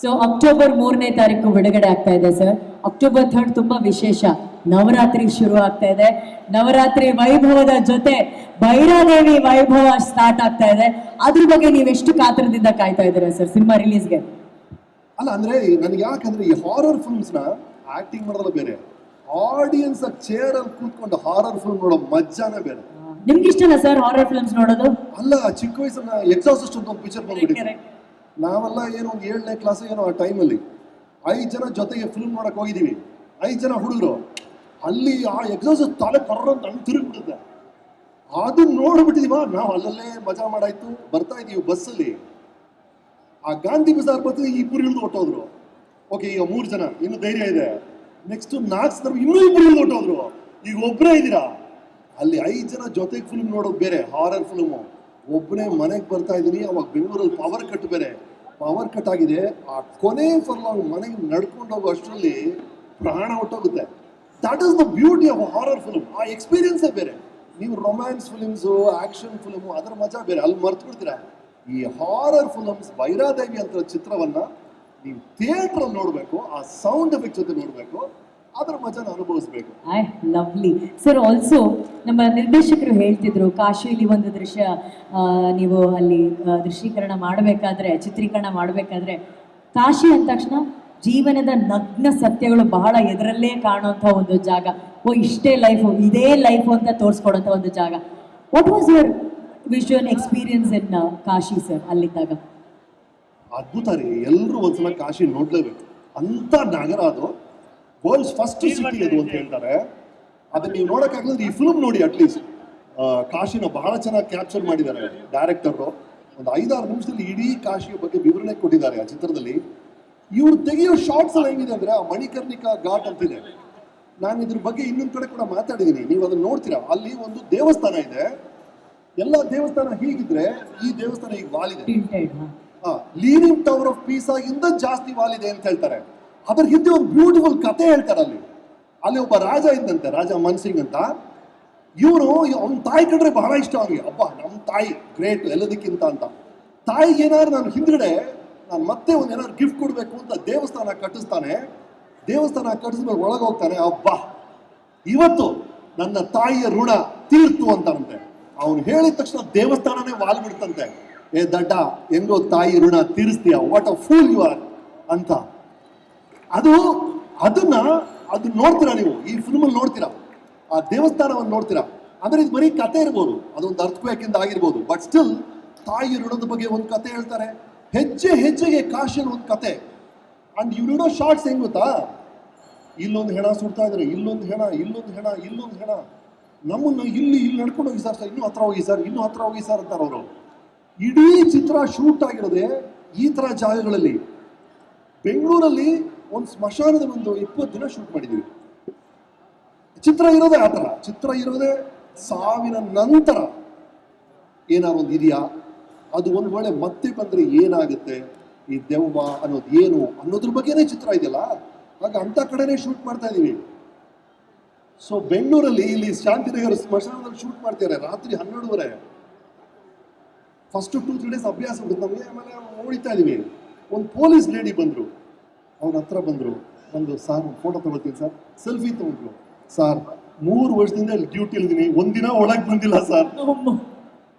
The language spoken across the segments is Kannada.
ಸೊ ಅಕ್ಟೋಬರ್ ಮೂರನೇ ತಾರೀಕು ಬಿಡುಗಡೆ ಆಗ್ತಾ ಇದೆ ಸರ್ ಅಕ್ಟೋಬರ್ ಥರ್ಡ್ ತುಂಬಾ ವಿಶೇಷ. ನವರಾತ್ರಿ ಶುರು ಆಗ್ತಾ ಇದೆ. ನವರಾತ್ರಿ ವೈಭವದ ಜೊತೆ ಭೈರಾದೇವಿ ವೈಭವ ಸ್ಟಾರ್ಟ್ ಆಗ್ತಾ ಇದೆ. ಅದ್ರ ಬಗ್ಗೆ ನೀವೆಷ್ಟು ಕಾತರದಿಂದ ಕಾಯ್ತಾ ಇದ್ದೀರಾ ಸರ್ ಸಿನಿಮಾ ರಿಲೀಸ್ಗೆ ಅಲ್ಲ ಅಂದ್ರೆ ನನಗೆ ಯಾಕಂದ್ರೆ ಈ ಹಾರರ್ ಫಿಲ್ಮ್ಸ್ನ ಆಕ್ಟಿಂಗ್ ಮಾಡೋದಲ್ಲ ಬೇರೆ. ಆಡಿಯನ್ಸ್ ಚೇರ್ ಅಲ್ಲಿ ಕೂತ್ಕೊಂಡು ಹಾರರ್ ಫಿಲ್ಮ್ ನೋಡೋ ಮಜ್ಜಾನೇ ಬೇರೆ. ನಿಮ್ಗೆ ಇಷ್ಟನಾ ಸರ್ ಹಾರರ್ ಫಿಲ್ಮ್ಸ್ ನೋಡೋದು? ಅಲ್ಲ ಚಿಕ್ಕ ವಯಸ್ಸನ್ನ ಎಕ್ಸಾಸ್ಟ್ ಅಂತ ಒಂದು ಪಿಕ್ಚರ್ ಬಂದ್ಬಿಟ್ಟಿದೆ. ನಾವೆಲ್ಲ ಏನೋ ಒಂದು ಏಳನೇ ಕ್ಲಾಸ್ ಏನೋ ಆ ಟೈಮಲ್ಲಿ ಐದು ಜನ ಜೊತೆಗೆ ಫಿಲ್ಮ್ ನೋಡಕ್ಕೆ ಹೋಗಿದ್ದೀವಿ ಐದು ಜನ ಹುಡುಗರು. ಅಲ್ಲಿ ಆ ಎಕ್ಸಾಸ್ ತಲೆ ಕರ್ರ ಅಂತ ಹಂಗ್ ಅದು ಅದನ್ನ ನೋಡ್ಬಿಟ್ಟಿದೀವ ನಾವು ಅಲ್ಲಲ್ಲೇ ಮಜಾ ಮಾಡಾಯ್ತು, ಬರ್ತಾ ಇದೀವಿ ಬಸ್ಸಲ್ಲಿ ಆ ಗಾಂಧಿ ಬಜಾರ್ ಈ ಇಬ್ಬರು ಇಳಿದು ಹೊಟ್ಟೋದ್ರು ಓಕೆ ಈಗ ಮೂರು ಜನ, ಇನ್ನು ಧೈರ್ಯ ಇದೆ. ನೆಕ್ಸ್ಟ್ ನಾಲ್ಕು ಜನ ಇನ್ನೂ ಇಬ್ಬರು ಇಳಿದು ಹೊಟ್ಟೋದ್ರು ಈಗ ಒಬ್ಬರೇ ಇದ್ದೀರಾ? ಅಲ್ಲಿ ಐದು ಜನ ಜೊತೆಗೆ ಫಿಲ್ಮ್ ನೋಡೋದು ಬೇರೆ ಹಾರರ್ ಫಿಲ್ಮು ಒಬ್ಬನೇ ಮನೆಗೆ ಬರ್ತಾ ಇದ್ದೀನಿ, ಅವಾಗ ಬೆಂಗಳೂರಲ್ಲಿ ಪವರ್ ಕಟ್ ಬೇರೆ. ಪವರ್ ಕಟ್ ಆಗಿದೆ, ಆ ಕೊನೆ ಫರ್ಲಾಂಗ್ ಮನೆಗೆ ನಡ್ಕೊಂಡು ಹೋಗೋ ಅಷ್ಟರಲ್ಲಿ ಪ್ರಾಣ ಹೊಟ್ಟೋಗುತ್ತೆ. That is the beauty of horror film ಆ ಎಕ್ಸ್ಪೀರಿಯನ್ಸೇ ಬೇರೆ. ನೀವು ರೊಮ್ಯಾನ್ಸ್ ಫಿಲಿಮ್ಸು ಆಕ್ಷನ್ ಫಿಲ್ಮು ಅದರ ಮಜಾ ಬೇರೆ. ಅಲ್ಲಿ ಮರ್ತು ಬಿಡ್ತೀರಾ ಈ ಹಾರರ್ ಫಿಲಮ್ಸ್ ಭೈರಾದೇವಿ ಅಂತ ಚಿತ್ರವನ್ನ ನೀವು ಥಿಯೇಟ್ರಲ್ಲಿ ನೋಡಬೇಕು, ಆ ಸೌಂಡ್ ಎಫೆಕ್ಟ್ ಜೊತೆ ನೋಡಬೇಕು. ಅದರ ಮಜಾನ ಅನುಭವಿಸ್ಬೇಕು. ಐ ಲವ್ಲಿ ಸರ್ ಆಲ್ಸೋ ನಮ್ಮ ನಿರ್ದೇಶಕರು ಹೇಳ್ತಿದ್ರು ಕಾಶಿಯಲ್ಲಿ ಒಂದು ದೃಶ್ಯ ಆ, ನೀವು ಅಲ್ಲಿ ಆ, ದೃಶ್ಯೀಕರಣ ಮಾಡಬೇಕಾದ್ರೆ ಚಿತ್ರೀಕರಣ ಮಾಡಬೇಕಾದ್ರೆ ಕಾಶಿ ಅಂದ ತಕ್ಷಣ ಜೀವನದ ನಗ್ನ ಸತ್ಯಗಳು ಬಹಳ ಎದರಲ್ಲೇ ಕಾಣುವಂಥ ಒಂದು ಜಾಗ. ಓ ಇಷ್ಟೇ ಲೈಫು ಇದೇ ಲೈಫು ಅಂತ ತೋರಿಸ್ಕೊಡೋಂಥ ಒಂದು ಜಾಗ. What was your visual experience in Kashi sir ಅಲ್ಲಿದ್ದಾಗ? ಅದ್ಭುತ ರೀ. ಎಲ್ಲರೂ ಒಂದ್ಸಲ ಕಾಶಿ ನೋಡ್ಲೇಬೇಕು. ಅಂತ ನಗರ ಅದು ವರ್ಲ್ಡ್ಸ್ ಫಸ್ಟ್ ಸಿಟಿ ಅದು ಅಂತ ಹೇಳ್ತಾರೆ. ಅದನ್ನ ನೀವು ನೋಡಕ್ಕಾಗಲ್ಲ ಈ ಫಿಲ್ಮ್ ನೋಡಿ ಅಟ್ಲೀಸ್ಟ್ ಕಾಶಿನ ಬಹಳ ಚೆನ್ನಾಗಿ ಕ್ಯಾಪ್ಚರ್ ಮಾಡಿದ್ದಾರೆ ಡೈರೆಕ್ಟರ್ ಒಂದು ಐದಾರು ನಿಮಿಷದಲ್ಲಿ ಇಡೀ ಕಾಶಿಯ ಬಗ್ಗೆ ವಿವರಣೆ ಕೊಟ್ಟಿದ್ದಾರೆ ಆ ಚಿತ್ರದಲ್ಲಿ. ಇವ್ರು ತೆಗೆಯೋ ಶಾರ್ಟ್ಸ್ ಎಲ್ಲ ಹೆಂಗಿದೆ ಅಂದ್ರೆ ಆ ಮಣಿಕರ್ಣಿಕಾ ಘಾಟ್ ಅಂತಿದೆ ನಾನು ಇದ್ರ ಬಗ್ಗೆ ಇನ್ನೊಂದ್ ಕಡೆ ಕೂಡ ಮಾತಾಡಿದ್ದೀನಿ ನೀವು ಅದನ್ನ ನೋಡ್ತೀರಾ? ಅಲ್ಲಿ ಒಂದು ದೇವಸ್ಥಾನ ಇದೆ. ಎಲ್ಲ ದೇವಸ್ಥಾನ ಹೀಗಿದ್ರೆ ಈ ದೇವಸ್ಥಾನ ಈಗ ವಾಲಿದೆ. ಲೀನಿಂಗ್ ಟವರ್ ಆಫ್ ಪೀಸ್ ಆಗಿಂದ ಜಾಸ್ತಿ ವಾಲಿದೆ ಅಂತ ಹೇಳ್ತಾರೆ. ಅದ್ರ ಹಿಂದೆ ಒಂದು ಬ್ಯೂಟಿಫುಲ್ ಕತೆ ಹೇಳ್ತಾರೆ ಅಲ್ಲಿ. ಅಲ್ಲಿ ಒಬ್ಬ ರಾಜ ಇದ್ದಂತೆ, ರಾಜ ಮನ್ಸಿಂಗ್ ಅಂತ. ಇವರು ಅವ್ನ ತಾಯಿ ಕಂಡ್ರೆ ಬಹಳ ಇಷ್ಟ ಅವನಿಗೆ. ಅಪ್ಪ ನಮ್ಮ ತಾಯಿ ಗ್ರೇಟ್ ಎಲ್ಲದಕ್ಕಿಂತ ಅಂತ. ತಾಯಿಗೆ ಏನಾದ್ರು ನಾನು ಹಿಂದ್ಗಡೆ ನಾನು ಮತ್ತೆ ಒಂದು ಏನಾದ್ರು ಗಿಫ್ಟ್ ಕೊಡಬೇಕು ಅಂತ ದೇವಸ್ಥಾನ ಕಟ್ಟಿಸ್ತಾನೆ. ದೇವಸ್ಥಾನ ಕಟ್ಟಿಸ್ಮೇಲೆ ಒಳಗೆ ಹೋಗ್ತಾನೆ ಅಬ್ಬಾ, ಇವತ್ತು ನನ್ನ ತಾಯಿಯ ಋಣ ತೀರ್ತು ಅಂತಾನಂತೆ. ಅವನು ಹೇಳಿದ ತಕ್ಷಣ ದೇವಸ್ಥಾನನೇ ವಾಲ್ ಬಿಡ್ತಂತೆ. ಏ ದಡ್ಡ, ಹೆಂಗೋ ತಾಯಿ ಋಣ ತೀರಿಸ್ತೀಯ? What a fool you are ಅಂತ. ಅದು, ಅದನ್ನ, ಅದು ನೋಡ್ತೀರಾ ನೀವು? ಈ ಫಿಲ್ಮ್ ಅಲ್ಲಿ ನೋಡ್ತೀರಾ? ಆ ದೇವಸ್ಥಾನವನ್ನು ನೋಡ್ತೀರಾ? ಅಂದ್ರೆ ಇದು ಬರೀ ಕತೆ ಇರ್ಬೋದು. ಅದೊಂದು ಅರ್ಥಕ್ವೇಕಿಂದ ಆಗಿರ್ಬೋದು. ಬಟ್ ಸ್ಟಿಲ್ ತಾಯಿ ಋಣದ ಬಗ್ಗೆ ಒಂದು ಕತೆ ಹೇಳ್ತಾರೆ. ಹೆಜ್ಜೆ ಹೆಜ್ಜೆಗೆ ಕಾಶನ್ ಒಂದು ಕತೆ. ಅಂಡ್ ಇವ್ ನೋಡೋ ಶಾರ್ಟ್ಸ್ ಹೆಂಗ್ ಗೊತ್ತಾ? ಇಲ್ಲೊಂದು ಹೆಣ ಸುಡ್ತಾ ಇದ್ರೆ. ಇಲ್ಲೊಂದು ಹೆಣ ಇಲ್ಲೊಂದು ಹೆಣ ಇಲ್ಲೊಂದು ಹೆಣ. ನಮ್ಮನ್ನ ಇಲ್ಲಿ ಇಲ್ಲಿ ನಡ್ಕೊಂಡು ಹೋಗಿ ಸರ್ ಇನ್ನೂ ಹತ್ರ ಹೋಗಿ ಸರ್, ಇನ್ನೂ ಹತ್ರ ಹೋಗಿ ಸರ್ ಅಂತಾರೆ ಅವರು. ಇಡೀ ಚಿತ್ರ ಶೂಟ್ ಆಗಿರೋದೆ ಈ ತರ ಜಾಗಗಳಲ್ಲಿ. ಬೆಂಗಳೂರಲ್ಲಿ ಒಂದು ಸ್ಮಶಾನದ ಒಂದು ಇಪ್ಪತ್ತು ದಿನ ಶೂಟ್ ಮಾಡಿದ್ದೀವಿ. ಚಿತ್ರ ಇರೋದೇ ಆ ಥರ. ಚಿತ್ರ ಇರೋದೇ ಸಾವಿನ ನಂತರ ಏನಾದ್ರು ಒಂದು ಇದೆಯಾ? ಅದು ಒಂದು ವೇಳೆ ಮತ್ತೆ ಬಂದ್ರೆ ಏನಾಗುತ್ತೆ? ಈ ದೆವ್ವ ಅನ್ನೋದು ಏನು ಅನ್ನೋದ್ರ ಬಗ್ಗೆನೇ ಚಿತ್ರ ಇದೆಯಲ್ಲ? ಹಾಗೆ ಅಂಥ ಕಡೆನೇ ಶೂಟ್ ಮಾಡ್ತಾ ಇದೀವಿ. ಸೊ ಬೆಂಗಳೂರಲ್ಲಿ ಇಲ್ಲಿ ಶಾಂತಿನಗರ ಸ್ಮಶಾನದಲ್ಲಿ ಶೂಟ್ ಮಾಡ್ತಾರೆ ರಾತ್ರಿ ಹನ್ನೆರಡುವರೆ. ಫಸ್ಟ್ ಟೂ ತ್ರೀ ಡೇಸ್ ಅಭ್ಯಾಸ ನಮಗೆ ಆಮೇಲೆ ನೋಡಿತಾ ಇದೀವಿ. ಒಂದು ಪೊಲೀಸ್ ಲೇಡಿ ಬಂದ್ರು. ಅವನ ಹತ್ರ ಬಂದರು. ಒಂದು ಸಾರ್ ಫೋಟೋ ತಗೊಳ್ತೀನಿ ಸರ್. ಸೆಲ್ಫಿ ತಗೊಂಡ್ರು. ಸಾರ್ ಮೂರು ವರ್ಷದಿಂದ ಇಲ್ಲಿ ಡ್ಯೂಟಿ ಇದ್ದೀನಿ ಒಂದಿನ ಒಳಗೆ ಬಂದಿಲ್ಲ ಸರ್.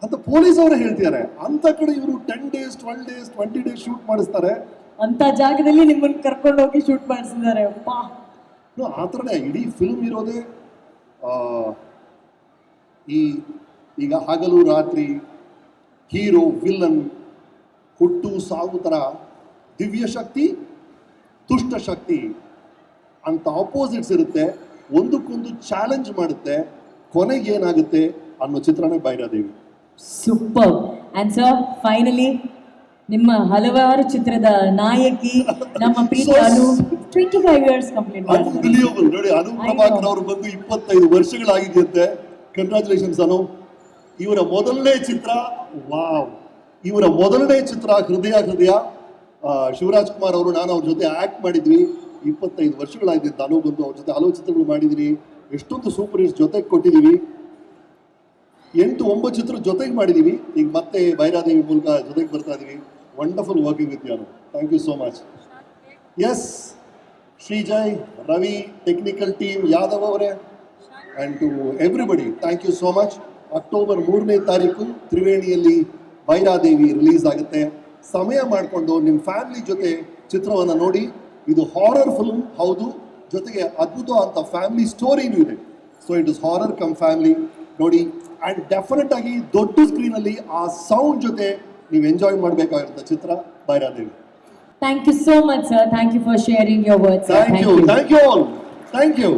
ಅಂತ ಪೊಲೀಸ್ ಅವರೇ ಹೇಳ್ತಿದ್ದಾರೆ ಅಂತ ಕಡೆ ಇವರು ten days twelve days twenty days shoot ಮಾಡಿಸ್ತಾರೆ. ಅಂತ ಜಾಗದಲ್ಲಿ ನಿಮ್ಮನ್ನು ಕರ್ಕೊಂಡು ಹೋಗಿ ಶೂಟ್ ಮಾಡಿಸಿದ್ದಾರೆ ಆ ಥರನೇ ಇಡೀ ಫಿಲ್ಮ್ ಇರೋದೇ ಈ ಈಗ ಹಗಲು ರಾತ್ರಿ ಹೀರೋ ವಿಲ್ಲನ್ ಹುಟ್ಟು ಸಾವು ಥರ ದಿವ್ಯ ಶಕ್ತಿ ದುಷ್ಟ ಶಕ್ತಿ ಅಂತ ಆಪೋಸಿಟ್ಸ್ ಇರುತ್ತೆ ಒಂದಕ್ಕೊಂದು ಚಾಲೆಂಜ್ ಮಾಡುತ್ತೆ ಕೊನೆಗೆ ಏನಾಗುತ್ತೆ ಅನ್ನೋ ಚಿತ್ರನೇ Bhairadevi. Super and sir finally ನಿಮ್ಮ ಹಲವಾರು ಚಿತ್ರದ ನಾಯಕಿ ನಮ್ಮ ಪ್ರೀತಿ Anu twenty five years complete unbelievable ನೋಡಿ ಅನು ಪ್ರಭಾಕರ್ ಅವರು ಬಂದು ಇಪ್ಪತ್ತೈದು ವರ್ಷಗಳಾಗಿದೆಯಂತೆ. ಕಂಗ್ರಾಚುಲೇಷನ್ಸ್ ಅನು ಇವರ ಮೊದಲನೇ ಚಿತ್ರ ವಾವ್ ಇವರ ಮೊದಲನೇ ಚಿತ್ರ ಹೃದಯ ಹೃದಯ. ಶಿವರಾಜ್ ಕುಮಾರ್ ಅವರು, ನಾನು ಅವ್ರ ಜೊತೆ ಆಕ್ಟ್ ಮಾಡಿದ್ವಿ. ಇಪ್ಪತ್ತೈದು ವರ್ಷಗಳಾಗಿದೆ ತಾನು ಬಂದು ಅವ್ರ ಜೊತೆ ಹಲವು ಚಿತ್ರಗಳು ಮಾಡಿದ್ರಿ. ಎಷ್ಟೊಂದು ಸೂಪರ್ ಹಿಟ್ಸ್ ಜೊತೆಗೆ ಕೊಟ್ಟಿದ್ದೀವಿ ಎಂಟು ಒಂಬತ್ತು ಚಿತ್ರ ಜೊತೆಗೆ ಮಾಡಿದೀವಿ. ಈಗ ಮತ್ತೆ ಭೈರಾದೇವಿ ಮೂಲಕ ಜೊತೆಗೆ ಬರ್ತಾ ಇದೀವಿ. ವಂಡರ್ಫುಲ್ ವರ್ಕಿಂಗ್ ವಿತ್ ಯಾರು thank you so much S Shrijay, Ravi technical team Yadav ಅವರೇ. And to everybody thank you so much October ಮೂರನೇ ತಾರೀಕು ತ್ರಿವೇಣಿಯಲ್ಲಿ ಭೈರಾದೇವಿ ರಿಲೀಸ್ ಆಗುತ್ತೆ. ಸಮಯ ಮಾಡಿಕೊಂಡು ನಿಮ್ಮ ಫ್ಯಾಮಿಲಿ ಜೊತೆ ಚಿತ್ರವನ್ನು ನೋಡಿ. ಇದು ಹಾರರ್ ಫಿಲ್ಮ್ ಹೌದು. ಜೊತೆಗೆ ಅದ್ಭುತ ಅಂತ ಫ್ಯಾಮಿಲಿ ಸ್ಟೋರಿನೂ ಇದೆ. So it is horror cum family ನೋಡಿ ಆ್ಯಂಡ್ ಡೆಫಿನೆಟ್ ಆಗಿ ದೊಡ್ಡ ಸ್ಕ್ರೀನಲ್ಲಿ ಆ ಸೌಂಡ್ ಜೊತೆ ನೀವು ಎಂಜಾಯ್ ಮಾಡಬೇಕಾಗಿರುತ್ತೆ ಚಿತ್ರ. Bhairadevi thank you so much sir thank you for sharing your words thank you thank you all thank you